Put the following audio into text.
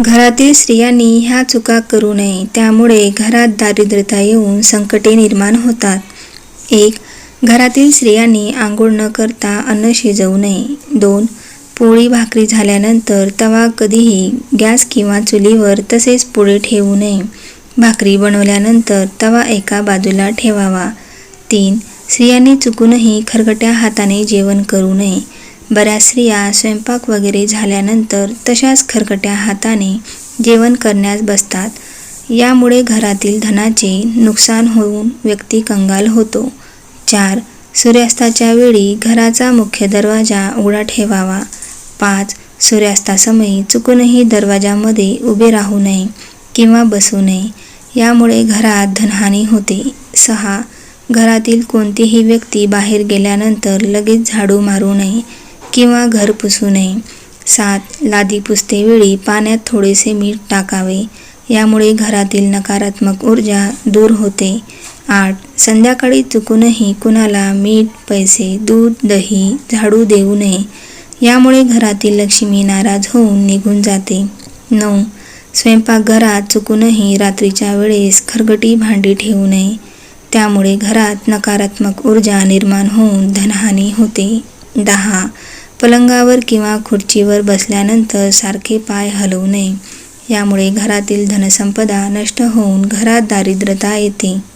घरातील स्त्रियांनी ह्या चुका करू नये. त्यामुळे घरात दारिद्र्यता येऊन संकटे निर्माण होतात. एक घरातील स्त्रियांनी आंघोळ न करता अन्न शिजवू नये. दोन पोळी भाकरी झाल्यानंतर तवा कधीही गॅस किंवा चुलीवर तसेच पुढे ठेवू नये. भाकरी बनवल्यानंतर तवा एका बाजूला ठेवावा. तीन स्त्रियांनी चुकूनही खरगट्या हाताने जेवण करू नये. बऱ्याच स्त्रिया स्वयंपाक वगैरे झाल्यानंतर तशाच खरकट्या हाताने जेवण करण्यास बसतात. यामुळे घरातील धनाचे नुकसान होऊन व्यक्ती कंगाल होतो. चार सूर्यास्ताच्या वेळी घराचा मुख्य दरवाजा उघडा ठेवावा. पाच सूर्यास्तासमयी चुकूनही दरवाजामध्ये उभे राहू नये किंवा बसू नये यामुळे घरात धनहानी होते. सहा घरातील कोणतीही व्यक्ती बाहेर गेल्यानंतर लगेच झाडू मारू नये. किंवा घर पुसू नये. सात लादी पुसतेवेळी पाण्यात थोडेसे मीठ टाकावे. यामुळे घरातील नकारात्मक ऊर्जा दूर होते. आठ संध्याकाळी चुकूनही कुणाला मीठ पैसे दूध दही झाडू देऊ नये. यामुळे घरातील लक्ष्मी नाराज होऊन निघून जाते. नऊ स्वयंपाकघरात चुकूनही रात्रीच्या वेळेस खरगटी भांडी ठेवू नये. त्यामुळे घरात नकारात्मक ऊर्जा निर्माण होऊन धनहानी होते. दहा पलंगावर किंवा खुर्चीवर बसल्यानंतर सारखे पाय हलवू नये. यामुळे घरातील धनसंपदा नष्ट होऊन घरात दारिद्र्यता येते.